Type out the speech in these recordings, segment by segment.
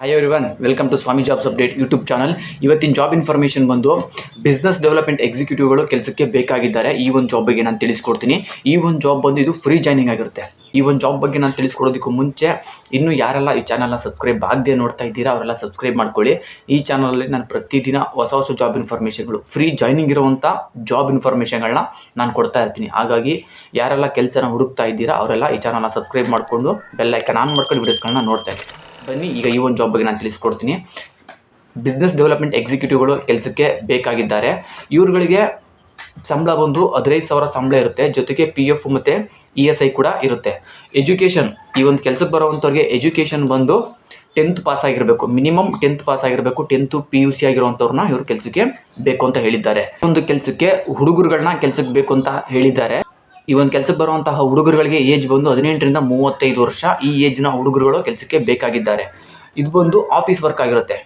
Hi everyone welcome to Swami jobs update YouTube channel ಇವತ್ತಿನ job information ಬಂದು business development ಎಕ್ಸಿಕ್ಯೂಟಿವ್ಗಳು ಕೆಲಸಕ್ಕೆ ಬೇಕಾಗಿದ್ದಾರೆ. ಈ ಒಂದು ಜಾಬ್ ಬಗ್ಗೆ ನಾನು ತಿಳಿಸ್ಕೊಡ್ತೀನಿ. ಈ ಒಂದು ಜಾಬ್ ಬಂದು ಇದು ಫ್ರೀ ಜಾಯ್ನಿಂಗ್ ಆಗಿರುತ್ತೆ. ಈ ಒಂದು ಜಾಬ್ ಬಗ್ಗೆ ನಾನು ತಿಳಿಸ್ಕೊಡೋದಕ್ಕೂ ಮುಂಚೆ ಇನ್ನೂ ಯಾರೆಲ್ಲ ಈ ಚಾನಲ್ನ ಸಬ್ಸ್ಕ್ರೈಬ್ ಆಗದೆ ನೋಡ್ತಾ ಇದ್ದೀರಾ, ಅವರೆಲ್ಲ ಸಬ್ಸ್ಕ್ರೈಬ್ ಮಾಡ್ಕೊಳ್ಳಿ. ಈ ಚಾನಲಲ್ಲಿ ನಾನು ಪ್ರತಿದಿನ ಹೊಸ ಹೊಸ ಜಾಬ್ ಇನ್ಫಾರ್ಮೇಷನ್ಗಳು ಫ್ರೀ ಜಾಯ್ನಿಂಗ್ ಇರುವಂಥ ಜಾಬ್ ಇನ್ಫಾರ್ಮೇಷನ್ಗಳನ್ನ ನಾನು ಕೊಡ್ತಾ ಇರ್ತೀನಿ. ಹಾಗಾಗಿ ಯಾರೆಲ್ಲ ಕೆಲಸನ ಹುಡುಕ್ತಾ ಇದ್ದೀರಾ, ಅವರೆಲ್ಲ ಈ ಚಾನಲ್ನ ಸಬ್ಸ್ಕ್ರೈಬ್ ಮಾಡಿಕೊಂಡು ಬೆಲ್ಲೈಕನ್ ಆನ್ ಮಾಡ್ಕೊಂಡು ವೀಡಿಯೋಸ್ಗಳನ್ನ ನೋಡ್ತಾ ಇರಿ. ಬನ್ನಿ. ಈಗ ಈ ಒಂದು ಜಾಬ್ ಬಗ್ಗೆ ನಾನು ತಿಳಿಸ್ಕೊಡ್ತೀನಿ. ಬಿಸ್ನೆಸ್ ಡೆವಲಪ್ಮೆಂಟ್ ಎಕ್ಸಿಕ್ಯೂಟಿವ್ಗಳು ಕೆಲಸಕ್ಕೆ ಬೇಕಾಗಿದ್ದಾರೆ. ಇವರುಗಳಿಗೆ ಸಂಬಳ ಬಂದು ಹದಿನೈದು ಸಾವಿರ ಸಂಬಳ ಇರುತ್ತೆ. ಜೊತೆಗೆ ಪಿ ಎಫ್ ಮತ್ತು ಇ ಎಸ್ ಐ ಕೂಡ ಇರುತ್ತೆ. ಎಜುಕೇಷನ್ ಈ ಒಂದು ಕೆಲಸಕ್ಕೆ ಬರೋವಂಥವ್ರಿಗೆ ಎಜುಕೇಷನ್ ಬಂದು ಟೆಂತ್ ಪಾಸ್ ಆಗಿರಬೇಕು. ಮಿನಿಮಮ್ ಟೆಂತ್ ಪಾಸ್ ಆಗಿರಬೇಕು. ಟೆಂತು ಪಿ ಯು ಸಿ ಆಗಿರುವಂಥವ್ರನ್ನ ಇವರು ಕೆಲಸಕ್ಕೆ ಬೇಕು ಅಂತ ಹೇಳಿದ್ದಾರೆ. ಒಂದು ಕೆಲಸಕ್ಕೆ ಹುಡುಗರುಗಳನ್ನ ಕೆಲಸಕ್ಕೆ ಬೇಕು ಅಂತ ಹೇಳಿದ್ದಾರೆ. ಈ ಒಂದು ಕೆಲಸಕ್ಕೆ ಬರುವಂತಹ ಹುಡುಗರುಗಳಿಗೆ ಏಜ್ ಬಂದು ಹದಿನೆಂಟರಿಂದ ಮೂವತ್ತೈದು ವರ್ಷ, ಈ ಏಜ್ನ ಹುಡುಗರುಗಳು ಕೆಲಸಕ್ಕೆ ಬೇಕಾಗಿದ್ದಾರೆ. ಇದು ಬಂದು ಆಫೀಸ್ ವರ್ಕ್ ಆಗಿರುತ್ತೆ.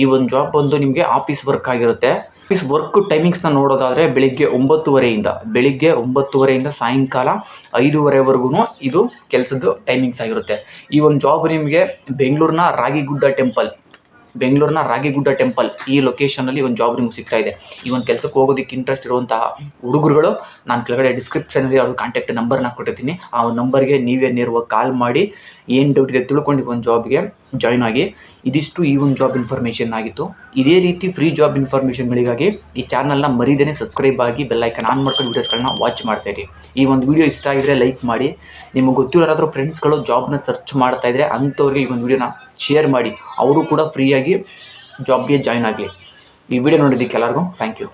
ಈ ಒಂದು ಜಾಬ್ ಬಂದು ನಿಮಗೆ ಆಫೀಸ್ ವರ್ಕ್ ಆಗಿರುತ್ತೆ. ಆಫೀಸ್ ವರ್ಕ್ ಟೈಮಿಂಗ್ಸ್ನ ನೋಡೋದಾದರೆ ಬೆಳಿಗ್ಗೆ ಒಂಬತ್ತುವರೆಯಿಂದ ಬೆಳಿಗ್ಗೆ ಒಂಬತ್ತುವರೆಯಿಂದ ಸಾಯಂಕಾಲ ಐದೂವರೆವರೆಗೂ ಇದು ಕೆಲಸದ ಟೈಮಿಂಗ್ಸ್ ಆಗಿರುತ್ತೆ. ಈ ಒಂದು ಜಾಬ್ ನಿಮಗೆ ಬೆಂಗಳೂರಿನ ರಾಗಿಗುಡ್ಡ ಟೆಂಪಲ್ ಬೆಂಗಳೂರಿನ ರಾಗಿಗುಡ್ಡ ಟೆಂಪಲ್ ಈ ಲೊಕೇಶನಲ್ಲಿ ಒಂದು ಜಾಬ್ ನಿಮ್ಗೆ ಸಿಗ್ತಾ ಇದೆ. ಈ ಒಂದು ಕೆಲಸಕ್ಕೆ ಹೋಗೋದಕ್ಕೆ ಇಂಟ್ರೆಸ್ಟ್ ಇರುವಂತಹ ಹುಡುಗರುಗಳು, ನಾನು ಕೆಳಗಡೆ ಡಿಸ್ಕ್ರಿಪ್ಷನಲ್ಲಿ ಅವ್ರ ಕಾಂಟ್ಯಾಕ್ಟ್ ನಂಬರ್ ನಂಬರ್ನ ಕೊಟ್ಟಿರ್ತೀನಿ. ಆ ನಂಬರ್ಗೆ ನೀವೇ ನೇರವಾಗಿ ಕಾಲ್ ಮಾಡಿ ಏನು ಡೌಟ್ ಇದೆ ತಿಳ್ಕೊಂಡು ಒಂದು ಜಾಬ್ಗೆ ಜಾಯ್ನ್ ಆಗಿ ಇದಿಷ್ಟು ಈ ಒಂದು ಜಾಬ್ ಇನ್ಫಾರ್ಮೇಷನ್ ಆಗಿತ್ತು. ಇದೇ ರೀತಿ ಫ್ರೀ ಜಾಬ್ ಇನ್ಫಾರ್ಮೇಷನ್ಗಳಿಗಾಗಿ ಈ ಚಾನಲ್ನ ಮರಿದೇನೆ ಸಬ್ಸ್ಕ್ರೈಬ್ ಆಗಿ ಬೆಲ್ಲೈಕನ್ ಆನ್ ಮಾಡ್ಕೊಂಡು ವೀಡಿಯೋಸ್ಗಳನ್ನ ವಾಚ್ ಮಾಡ್ತಾ ಇರಿ. ಈ ಒಂದು ವೀಡಿಯೋ ಇಷ್ಟ ಆಗಿದ್ರೆ ಲೈಕ್ ಮಾಡಿ. ನಿಮಗೆ ಗೊತ್ತಿರೋರಾದರೂ ಫ್ರೆಂಡ್ಸ್ಗಳು ಜಾಬ್ನ ಸರ್ಚ್ ಮಾಡ್ತಾ ಇದ್ರೆ ಅಂಥವ್ರಿಗೆ ಈ ಒಂದು ವಿಡಿಯೋನ ಶೇರ್ ಮಾಡಿ. ಅವರು ಕೂಡ ಫ್ರೀಯಾಗಿ ಜಾಬ್ಗೆ ಜಾಯ್ನ್ ಆಗಲಿ. ಈ ವಿಡಿಯೋ ನೋಡಿದ್ದಕ್ಕೆ ಎಲ್ಲರಿಗೂ ಥ್ಯಾಂಕ್ ಯು